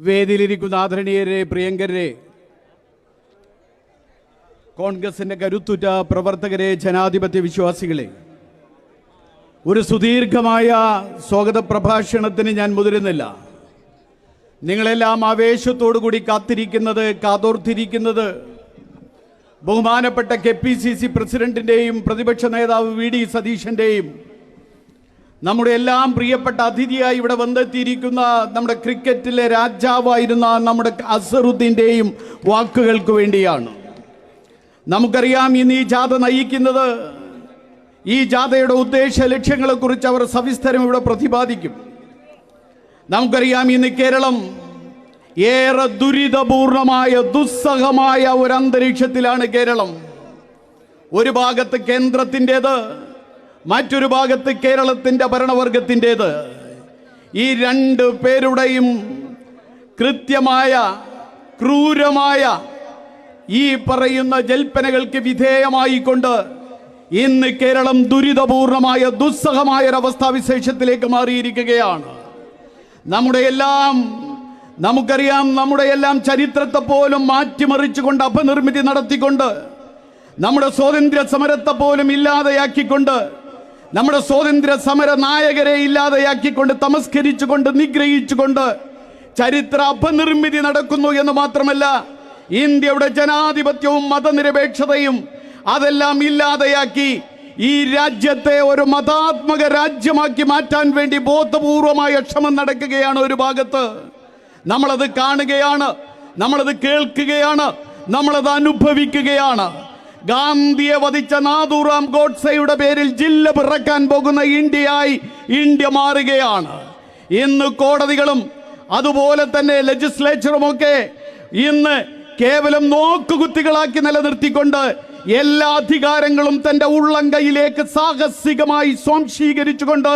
വേദിയിലിരിക്കുന്ന ആദരണീയരെ പ്രിയങ്കരെ കോൺഗ്രസിന്റെ കരുത്തുറ്റ പ്രവർത്തകരെ ജനാധിപത്യ വിശ്വാസികളെ ഒരു സുദീർഘമായ സ്വാഗത പ്രഭാഷണത്തിന് ഞാൻ മുതിരുന്നില്ല. നിങ്ങളെല്ലാം ആവേശത്തോടു കൂടി കാത്തിരിക്കുന്നത് കാതോർത്തിരിക്കുന്നത് ബഹുമാനപ്പെട്ട കെ പി സി സി പ്രസിഡന്റിന്റെയും പ്രതിപക്ഷ നേതാവ് വി ഡി സതീശന്റെയും നമ്മുടെ എല്ലാം പ്രിയപ്പെട്ട അതിഥിയായി ഇവിടെ വന്നെത്തിയിരിക്കുന്ന നമ്മുടെ ക്രിക്കറ്റിലെ രാജാവായിരുന്ന നമ്മുടെ അസറുദ്ദീന്റെയും വാക്കുകൾക്ക് വേണ്ടിയാണ്. നമുക്കറിയാം ഇന്ന് ഈ ജാഥ നയിക്കുന്നത് ഈ ജാഥയുടെ ഉദ്ദേശ ലക്ഷ്യങ്ങളെക്കുറിച്ച് അവർ സവിസ്തരം ഇവിടെ പ്രതിപാദിക്കും. നമുക്കറിയാം ഇന്ന് കേരളം ഏറെ ദുരിതപൂർണമായ ദുസ്സഹമായ ഒരു അന്തരീക്ഷത്തിലാണ് കേരളം. ഒരു ഭാഗത്ത് കേന്ദ്രത്തിന്റെത് മറ്റൊരു ഭാഗത്ത് കേരളത്തിന്റെ ഭരണവർഗത്തിന്റെത്. ഈ രണ്ട് പേരുടെയും കൃത്യമായ ക്രൂരമായ ഈ പറയുന്ന ജൽപ്പനകൾക്ക് വിധേയമായിക്കൊണ്ട് ഇന്ന് കേരളം ദുരിതപൂർണമായ ദുസ്സഹമായ ഒരവസ്ഥാവിശേഷത്തിലേക്ക് മാറിയിരിക്കുകയാണ്. നമ്മുടെ എല്ലാം നമുക്കറിയാം നമ്മുടെ എല്ലാം ചരിത്രത്തെ പോലും മാറ്റിമറിച്ചുകൊണ്ട് അപനിർമ്മിതി നടത്തിക്കൊണ്ട് നമ്മുടെ സ്വാതന്ത്ര്യ സമരത്തെ പോലും ഇല്ലാതെയാക്കിക്കൊണ്ട് നമ്മുടെ സ്വാതന്ത്ര്യ സമര നായകരെ ഇല്ലാതെയാക്കിക്കൊണ്ട് തമസ്കരിച്ചുകൊണ്ട് നിഗ്രഹിച്ചുകൊണ്ട് ചരിത്ര അപനിർമ്മിതി നടക്കുന്നു എന്ന് മാത്രമല്ല ഇന്ത്യയുടെ ജനാധിപത്യവും മതനിരപേക്ഷതയും അതെല്ലാം ഇല്ലാതെയാക്കി ഈ രാജ്യത്തെ ഒരു മതാത്മക രാജ്യമാക്കി മാറ്റാൻ വേണ്ടി ബോധപൂർവമായ ശ്രമം നടക്കുകയാണ് ഒരു ഭാഗത്ത്. നമ്മളത് കാണുകയാണ് നമ്മളത് കേൾക്കുകയാണ് നമ്മളത് അനുഭവിക്കുകയാണ്. ഗാന്ധിയെ വധിച്ച നാദൂറാം ഗോഡ്സയുടെ പേരിൽ ജില്ല പിറക്കാൻ പോകുന്ന ഇന്ത്യയായി ഇന്ത്യ മാറുകയാണ്. ഇന്ന് കോടതികളും അതുപോലെ തന്നെ ലെജിസ്ലേച്ചറും ഒക്കെ ഇന്ന് കേവലം നോക്കുകുത്തികളാക്കി നിലനിർത്തിക്കൊണ്ട് എല്ലാ അധികാരങ്ങളും തന്റെ ഉള്ളം കൈയിലേക്ക് സാഹസികമായി സ്വാംശീകരിച്ചുകൊണ്ട്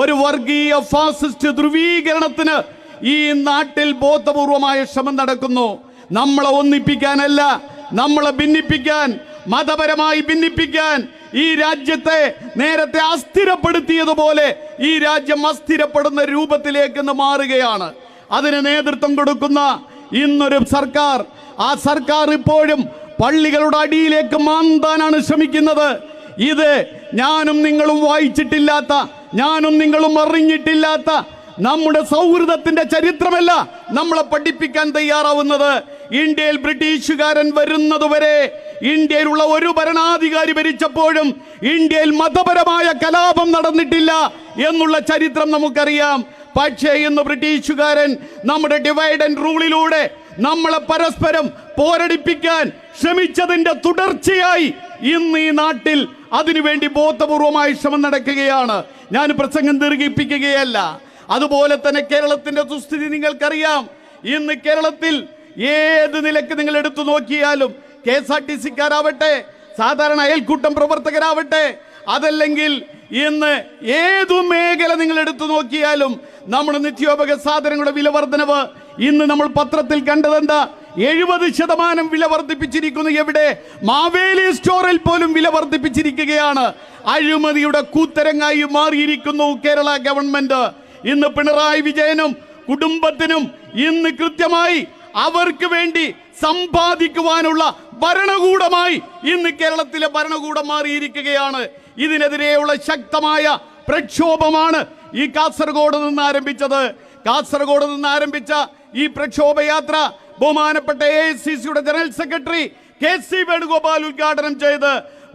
ഒരു വർഗീയ ഫാസിസ്റ്റ് ധ്രുവീകരണത്തിന് ഈ നാട്ടിൽ ബോധപൂർവമായ ശ്രമം നടക്കുന്നു. നമ്മളെ ഒന്നിപ്പിക്കാനല്ല നമ്മളെ ഭിന്നിപ്പിക്കാൻ മതപരമായി ഭിന്നിപ്പിക്കാൻ ഈ രാജ്യത്തെ നേരത്തെ അസ്ഥിരപ്പെടുത്തിയതുപോലെ ഈ രാജ്യം അസ്ഥിരപ്പെടുന്ന രൂപത്തിലേക്ക് മാറുകയാണ്. അതിന് നേതൃത്വം കൊടുക്കുന്ന ഇന്നൊരു സർക്കാർ ആ സർക്കാർ ഇപ്പോഴും പള്ളികളുടെ അടിയിലേക്ക് മാന്താനാണ് ശ്രമിക്കുന്നത്. ഇത് ഞാനും നിങ്ങളും വായിച്ചിട്ടില്ലാത്ത ഞാനും നിങ്ങളും അറിഞ്ഞിട്ടില്ലാത്ത നമ്മുടെ സൗഹൃദത്തിന്റെ ചരിത്രമല്ല നമ്മളെ പഠിപ്പിക്കാൻ തയ്യാറാവുന്നത്. ഇന്ത്യയിൽ ബ്രിട്ടീഷുകാരൻ വരുന്നതുവരെ ഇന്ത്യയിലുള്ള ഒരു ഭരണാധികാരി ഭരിച്ചപ്പോഴും ഇന്ത്യയിൽ മതപരമായ കലാപം നടന്നിട്ടില്ല എന്നുള്ള ചരിത്രം നമുക്കറിയാം. പക്ഷേ ഇന്ന് ബ്രിട്ടീഷുകാരൻ നമ്മുടെ ഡിവൈഡ് ആൻഡ് റൂളിലൂടെ നമ്മളെ പരസ്പരം പോരടിപ്പിക്കാൻ ശ്രമിച്ചതിന്റെ തുടർച്ചയായി ഇന്ന് ഈ നാട്ടിൽ അതിനുവേണ്ടി ബോധപൂർവമായി ശ്രമം നടക്കുകയാണ്. ഞാൻ പ്രസംഗം ദീർഘിപ്പിക്കുകയല്ല. അതുപോലെ തന്നെ കേരളത്തിന്റെ ദുസ്ഥിതി നിങ്ങൾക്കറിയാം. ഇന്ന് കേരളത്തിൽ ഏത് നിലയ്ക്ക് നിങ്ങൾ എടുത്തു നോക്കിയാലും കെ എസ് ആർ ടി സിക്കാരാവട്ടെ സാധാരണ അയൽക്കൂട്ടം പ്രവർത്തകരാവട്ടെ അതല്ലെങ്കിൽ ഇന്ന് ഏതു മേഖല നിങ്ങൾ എടുത്തു നോക്കിയാലും നമ്മുടെ നിത്യോപക സാധനങ്ങളുടെ വില വർധനവ് ഇന്ന് നമ്മൾ പത്രത്തിൽ കണ്ടതെന്താ? എഴുപത് ശതമാനം വില വർദ്ധിപ്പിച്ചിരിക്കുന്നു എവിടെ? മാവേലി സ്റ്റോറിൽ പോലും വില വർദ്ധിപ്പിച്ചിരിക്കുകയാണ്. അഴിമതിയുടെ കൂത്തരങ്ങായി മാറിയിരിക്കുന്നു കേരള ഗവൺമെന്റ്. ഇന്ന് പിണറായി വിജയനും കുടുംബത്തിനും ഇന്ന് കൃത്യമായി അവർക്ക് വേണ്ടി സമ്പാദിക്കുവാനുള്ള ഭരണകൂടമായി ഇന്ന് കേരളത്തിലെ ഭരണകൂടം മാറിയിരിക്കുകയാണ്. ഇതിനെതിരെയുള്ള ശക്തമായ പ്രക്ഷോഭമാണ് ഈ കാസർഗോഡ് നിന്ന് ആരംഭിച്ചത്. കാസർഗോഡ് നിന്ന് ആരംഭിച്ച ഈ പ്രക്ഷോഭയാത്ര ബഹുമാനപ്പെട്ട എ സി സിയുടെ general secretary K C Venugopal ഉദ്ഘാടനം ചെയ്ത്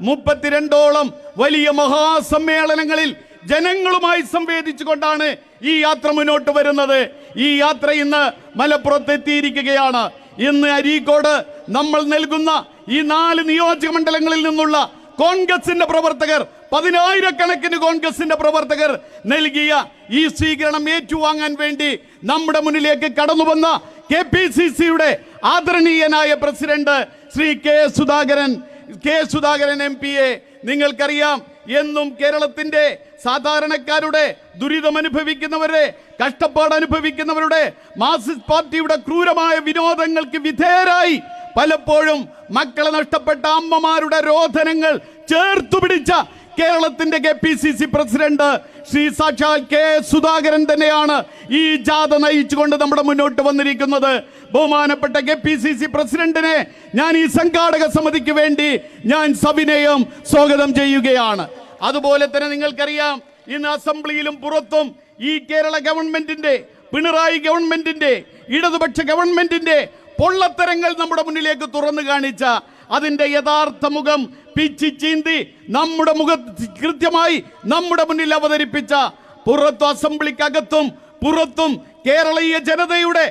മുപ്പത്തിരണ്ടോളം വലിയ മഹാസമ്മേളനങ്ങളിൽ ജനങ്ങളുമായി സംവേദിച്ചുകൊണ്ടാണ് ഈ യാത്ര മുന്നോട്ട് വരുന്നത്. ഈ യാത്ര ഇന്ന് മലപ്പുറത്ത് എത്തിയിരിക്കുകയാണ്. ഇന്ന് അരീക്കോട് നമ്മൾ നൽകുന്ന ഈ നാല് നിയോജക മണ്ഡലങ്ങളിൽ നിന്നുള്ള കോൺഗ്രസിന്റെ പ്രവർത്തകർ പതിനായിരക്കണക്കിന് കോൺഗ്രസിന്റെ പ്രവർത്തകർ നൽകിയ ഈ സ്വീകരണം ഏറ്റുവാങ്ങാൻ വേണ്ടി നമ്മുടെ മുന്നിലേക്ക് കടന്നു വന്ന കെ പി സി സിയുടെ ആദരണീയനായ president Shri K Sudhakaran K Sudhakaran M P A. നിങ്ങൾക്കറിയാം എന്നും കേരളത്തിന്റെ സാധാരണക്കാരുടെ ദുരിതം അനുഭവിക്കുന്നവരെ കഷ്ടപ്പാട് അനുഭവിക്കുന്നവരുടെ മാർസിസ്റ്റ് പാർട്ടിയുടെ ക്രൂരമായ വിനോദങ്ങൾക്ക് വിധേയരായി പലപ്പോഴും മക്കളെ നഷ്ടപ്പെട്ട അമ്മമാരുടെ രോധനങ്ങൾ ചേർത്തു പിടിച്ച കേരളത്തിന്റെ K P C C president Shri സാക്ഷാൽ കെ സുധാകരൻ തന്നെയാണ് ഈ ജാഥ നയിച്ചുകൊണ്ട് നമ്മുടെ മുന്നോട്ട് വന്നിരിക്കുന്നത്. ബഹുമാനപ്പെട്ട കെ പി സി സി പ്രസിഡന്റിനെ ഞാൻ ഈ സംഘാടക സമിതിക്ക് വേണ്ടി ഞാൻ സവിനയം സ്വാഗതം ചെയ്യുകയാണ്. അതുപോലെ തന്നെ നിങ്ങൾക്കറിയാം ഇന്ന് അസംബ്ലിയിലും പുറത്തും ഈ കേരള ഗവൺമെന്റിന്റെ പിണറായി ഗവൺമെന്റിന്റെ ഇടതുപക്ഷ ഗവൺമെന്റിന്റെ പൊള്ളത്തരങ്ങൾ നമ്മുടെ മുന്നിലേക്ക് തുറന്നു കാണിച്ച അതിന്റെ യഥാർത്ഥ മുഖം പിച്ചി ചീന്തി നമ്മുടെ മുഖ കൃത്യമായി നമ്മുടെ മുന്നിൽ അവതരിപ്പിച്ച പുറത്തും അസംബ്ലിക്കകത്തും പുറത്തും കേരളീയ ജനതയുടെ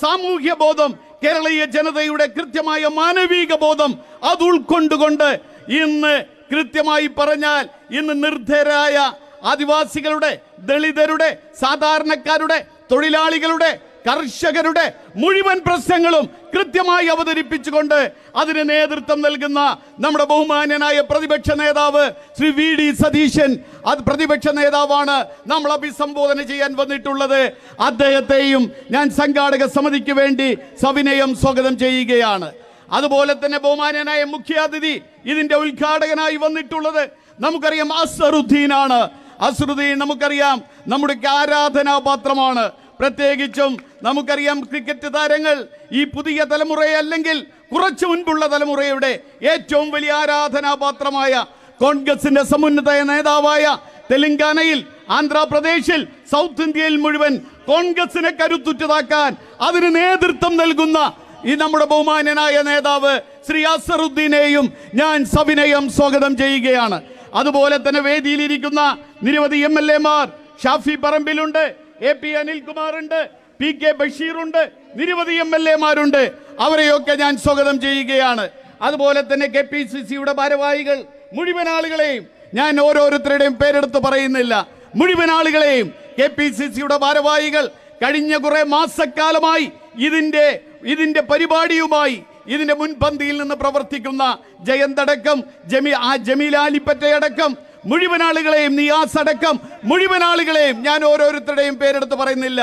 സാമൂഹ്യ ബോധം കേരളീയ ജനതയുടെ കൃത്യമായ മാനവിക ബോധം അത് ഉൾക്കൊണ്ടുകൊണ്ട് ഇന്ന് കൃത്യമായി പറഞ്ഞാൽ ഇന്ന് നിർദ്ധരായ ആദിവാസികളുടെ ദളിതരുടെ സാധാരണക്കാരുടെ തൊഴിലാളികളുടെ കർഷകരുടെ മുഴുവൻ പ്രശ്നങ്ങളും കൃത്യമായി അവതരിപ്പിച്ചുകൊണ്ട് അതിന് നേതൃത്വം നൽകുന്ന നമ്മുടെ ബഹുമാന്യനായ പ്രതിപക്ഷ നേതാവ് ശ്രീ വി ഡി സതീശൻ. അത് പ്രതിപക്ഷ നേതാവാണ് നമ്മൾ അഭിസംബോധന ചെയ്യാൻ വന്നിട്ടുള്ളത്. അദ്ദേഹത്തെയും ഞാൻ സംഘാടക സമിതിക്ക് വേണ്ടി സവിനയം സ്വാഗതം ചെയ്യുകയാണ്. അതുപോലെ തന്നെ ബഹുമാന്യനായ മുഖ്യാതിഥി ഇതിന്റെ ഉദ്ഘാടകനായി വന്നിട്ടുള്ളത് നമുക്കറിയാം അസറുദ്ദീനാണ്. അസറുദ്ദീൻ നമുക്കറിയാം നമ്മുടെ ആരാധനാപാത്രമാണ്. പ്രത്യേകിച്ചും നമുക്കറിയാം ക്രിക്കറ്റ് താരങ്ങൾ ഈ പുതിയ തലമുറയെ അല്ലെങ്കിൽ കുറച്ചു മുൻപുള്ള തലമുറയുടെ ഏറ്റവും വലിയ ആരാധനാപാത്രമായ കോൺഗ്രസിന്റെ സമുന്നത നേതാവായ തെലങ്കാനയിൽ ആന്ധ്രാപ്രദേശിൽ സൗത്ത് ഇന്ത്യയിൽ മുഴുവൻ കോൺഗ്രസിനെ കരുത്തുറ്റതാക്കാൻ അതിന് നേതൃത്വം നൽകുന്ന ഈ നമ്മുടെ ബഹുമാന്യനായ നേതാവ് ശ്രീ അസറുദ്ദീനെയും ഞാൻ സവിനയം സ്വാഗതം ചെയ്യുകയാണ്. അതുപോലെ തന്നെ വേദിയിലിരിക്കുന്ന നിരവധി എം എൽ എമാർ ഷാഫി പറമ്പിലുണ്ട്. എ പി അനിൽകുമാറുണ്ട് പി കെ ബഷീറുണ്ട് നിരവധി എം എൽ എമാരുണ്ട്. അവരെയൊക്കെ ഞാൻ സ്വാഗതം ചെയ്യുകയാണ്. അതുപോലെ തന്നെ കെ പി സി സിയുടെ ഭാരവാഹികൾ മുഴുവൻ ആളുകളെയും ഞാൻ ഓരോരുത്തരുടെയും പേരെടുത്ത് പറയുന്നില്ല. മുഴുവൻ ആളുകളെയും കെ പി സി സിയുടെ ഭാരവാഹികൾ കഴിഞ്ഞ കുറെ മാസക്കാലമായി ഇതിന്റെ ഇതിന്റെ പരിപാടിയുമായി ഇതിന്റെ മുൻപന്തിയിൽ നിന്ന് പ്രവർത്തിക്കുന്ന ജയന്തടക്കം ജമി ആ ജമീലാലിപ്പറ്റയടക്കം മുഴുവൻ ആളുകളെയും നിയാസ് അടക്കം മുഴുവൻ ആളുകളെയും ഞാൻ ഓരോരുത്തരുടെയും പേരെടുത്ത് പറയുന്നില്ല.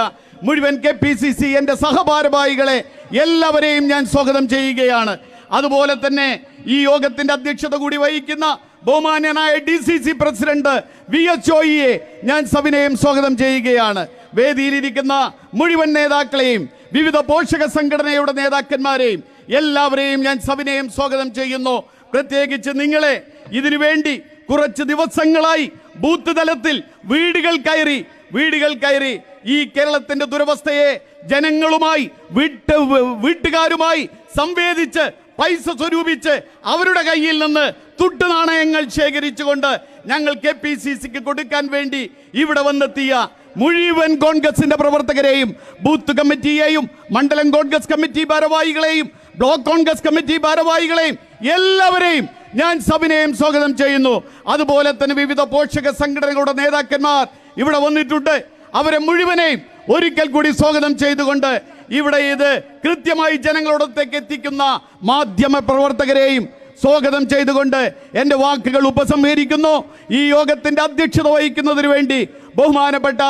മുഴുവൻ കെ പി സി സി എന്റെ സഹഭാരവാഹികളെ എല്ലാവരെയും ഞാൻ സ്വാഗതം ചെയ്യുകയാണ്. അതുപോലെ തന്നെ ഈ യോഗത്തിന്റെ അധ്യക്ഷത കൂടി വഹിക്കുന്ന ബഹുമാന്യനായ D C C president V H ഒയെ ഞാൻ സവിനയം സ്വാഗതം ചെയ്യുകയാണ്. വേദിയിലിരിക്കുന്ന മുഴുവൻ നേതാക്കളെയും വിവിധ പോഷക സംഘടനയുടെ നേതാക്കന്മാരെയും എല്ലാവരെയും ഞാൻ സവിനയം സ്വാഗതം ചെയ്യുന്നു. പ്രത്യേകിച്ച് നിങ്ങളെ ഇതിനു വേണ്ടി കുറച്ച് ദിവസങ്ങളായി ബൂത്ത് തലത്തിൽ വീടുകൾ കയറി വീടുകൾ കയറി ഈ കേരളത്തിന്റെ ദുരവസ്ഥയെ ജനങ്ങളുമായി വീട്ട് വീട്ടുകാരുമായി സംവേദിച്ച് പൈസ സ്വരൂപിച്ച് അവരുടെ കയ്യിൽ നിന്ന് തുട്ട് നാണയങ്ങൾ ശേഖരിച്ചുകൊണ്ട് ഞങ്ങൾ കെ പി സി സിക്ക് കൊടുക്കാൻ വേണ്ടി ഇവിടെ വന്നെത്തിയ മുഴുവൻ കോൺഗ്രസിന്റെ പ്രവർത്തകരെയും ബൂത്ത് കമ്മിറ്റിയെയും മണ്ഡലം കോൺഗ്രസ് കമ്മിറ്റി ഭാരവാഹികളെയും ബ്ലോക്ക് കോൺഗ്രസ് കമ്മിറ്റി ഭാരവാഹികളെയും എല്ലാവരെയും ഞാൻ സഭിനെയും സ്വാഗതം ചെയ്യുന്നു. അതുപോലെ തന്നെ വിവിധ പോഷക സംഘടനകളുടെ നേതാക്കന്മാർ ഇവിടെ വന്നിട്ടുണ്ട്. അവരെ മുഴുവനെയും ഒരിക്കൽ കൂടി സ്വാഗതം ചെയ്തുകൊണ്ട് ഇവിടെ ഇത് കൃത്യമായി ജനങ്ങളോടത്തേക്ക് എത്തിക്കുന്ന മാധ്യമ പ്രവർത്തകരെയും സ്വാഗതം ചെയ്തുകൊണ്ട് എന്റെ വാക്കുകൾ ഉപസംഹരിക്കുന്നു. ഈ യോഗത്തിന്റെ അധ്യക്ഷത വഹിക്കുന്നതിന് വേണ്ടി ബഹുമാനപ്പെട്ട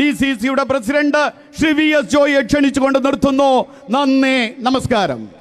ഡി സി സിയുടെ പ്രസിഡന്റ് ശ്രീ വി എസ് ജോയിയെ ക്ഷണിച്ചുകൊണ്ട് നിർത്തുന്നു. നന്ദി നമസ്കാരം.